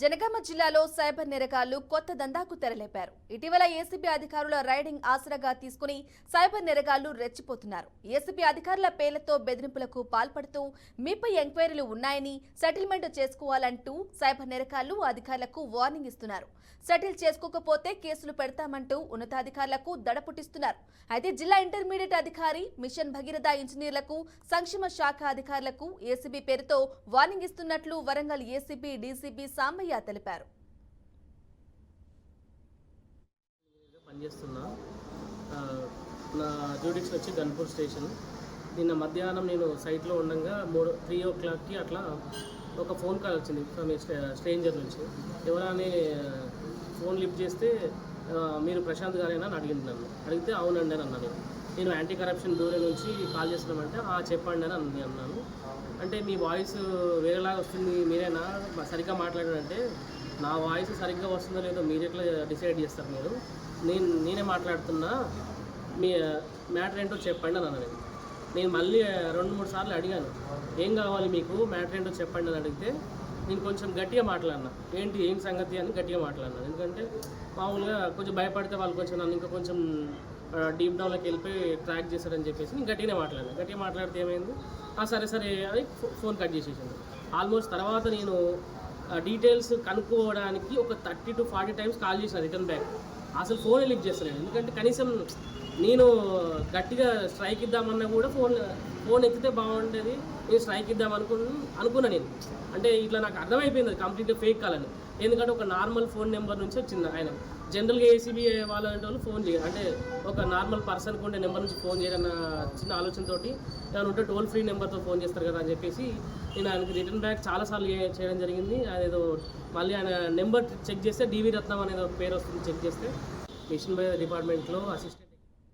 జనగామ జిల్లాలో సైబర్ నేరగాళ్ళు కొత్త దందాకు తెరలేపారు. ఇటీవల ఏసీబీ అధికారుల రైడింగ్ ఆసరాగా తీసుకుని సైబర్ నేరగాళ్ళు రెచ్చిపోతున్నారు. ఏసీబీ అధికారుల పేర్లతో బెదిరింపులకు పాల్పడుతూ మీపై ఎంక్వైరీలు ఉన్నాయని సెటిల్మెంట్ చేసుకోవాలంటూ సైబర్ నేరగాళ్ళు అధికారులకు వార్నింగ్ ఇస్తున్నారు. సెటిల్ చేసుకోకపోతే కేసులు పెడతామంటూ ఉన్నతాధికారులకు దడ పుట్టిస్తున్నారు అయితే జిల్లా ఇంటర్మీడియట్ అధికారి మిషన్ భగీరథ ఇంజనీర్లకు సంక్షేమ శాఖ అధికారులకు ఏసీబీ పేరుతో వార్నింగ్ ఇస్తున్నట్లు వరంగల్ ఏసీబీ డీసీబీ రామయ్య తెలిపారు. పనిచేస్తున్నా నా డ్యూటీస్ వచ్చి గన్పూర్ స్టేషన్. నిన్న మధ్యాహ్నం నేను సైట్లో ఉండగా మూడు త్రీ ఓ క్లాక్కి అట్లా ఒక ఫోన్ కాల్ వచ్చింది ఫ్రమ్ స్ట్రేంజర్ నుంచి. ఎవరని ఫోన్ లిఫ్ట్ చేస్తే మీరు ప్రశాంత్ గారేనా అని అడిగింది నన్ను. అడిగితే అవునండి అని అన్నాను నేను. యాంటీ కరప్షన్ బ్యూరో నుంచి కాల్ చేస్తున్నామంటే "ఆ, చెప్పండి అని అన్ని అన్నాను. అంటే మీ వాయిస్ వేరేలాగా వస్తుంది మీరేనా? సరిగ్గా మాట్లాడారంటే నా వాయిస్ సరిగ్గా వస్తుందో లేదో మీరు ఎట్లా డిసైడ్ చేస్తారు మీరు. నేను నేనే మాట్లాడుతున్నా మీ మ్యాటర్ ఏంటో చెప్పండి అని అన్నది నేను మళ్ళీ రెండు మూడు సార్లు అడిగాను ఏం కావాలి మీకు? మ్యాటర్ ఏంటో చెప్పండి అని అడిగితే నేను కొంచెం గట్టిగా మాట్లాడినా. ఏంటి? ఏం సంగతి? అని గట్టిగా మాట్లాడినా. ఎందుకంటే మామూలుగా కొంచెం భయపడితే వాళ్ళు కొంచెం నన్ను ఇంకా కొంచెం డీప్ డౌన్లోకి వెళ్ళిపోయి ట్రాక్ చేశాడని చెప్పేసి నేను గట్టిగా మాట్లాడాను. గట్టిగా మాట్లాడితే ఏమైంది? "ఆ, సరే సరే అని ఫోన్ కట్ చేసేసాను ఆల్మోస్ట్ తర్వాత నేను డీటెయిల్స్ కనుక్కోవడానికి ఒక thirty to forty times call చేసిన రిటర్న్ బ్యాక్. అసలు ఫోన్ లిఫ్ట్ చేస్తలేను ఎందుకంటే కనీసం నేను గట్టిగా స్ట్రైక్ ఇద్దామన్నా కూడా ఫోన్ ఫోన్ ఎత్తితే బాగుండేది. నేను స్ట్రైక్ ఇద్దాం అనుకున్న అనుకున్నా నేను. అంటే ఇట్లా నాకు అర్థమైపోయింది. కంప్లీట్గా ఫేక్ కాలని ఎందుకంటే ఒక నార్మల్ ఫోన్ నెంబర్ నుంచి వచ్చింది ఆయన. జనరల్గా ఏసీబీ వాళ్ళంటే వాళ్ళు ఫోన్ చేయరు. అంటే ఒక నార్మల్ పర్సన్కి ఉండే నెంబర్ నుంచి ఫోన్ చేయాలన్న చిన్న ఆలోచనతోటి ఏమైనా ఉంటే టోల్ ఫ్రీ నెంబర్తో ఫోన్ చేస్తారు కదా అని చెప్పేసి నేను ఆయనకి రిటర్న్ బ్యాక్ చాలాసార్లు చేయడం జరిగింది. అదేదో మళ్ళీ ఆయన నెంబర్ చెక్ చేస్తే డివి రత్నం అనేది ఒక పేరు వస్తుంది చెక్ చేస్తే. మిషన్ బై డిపార్ట్మెంట్లో అసిస్టెంట్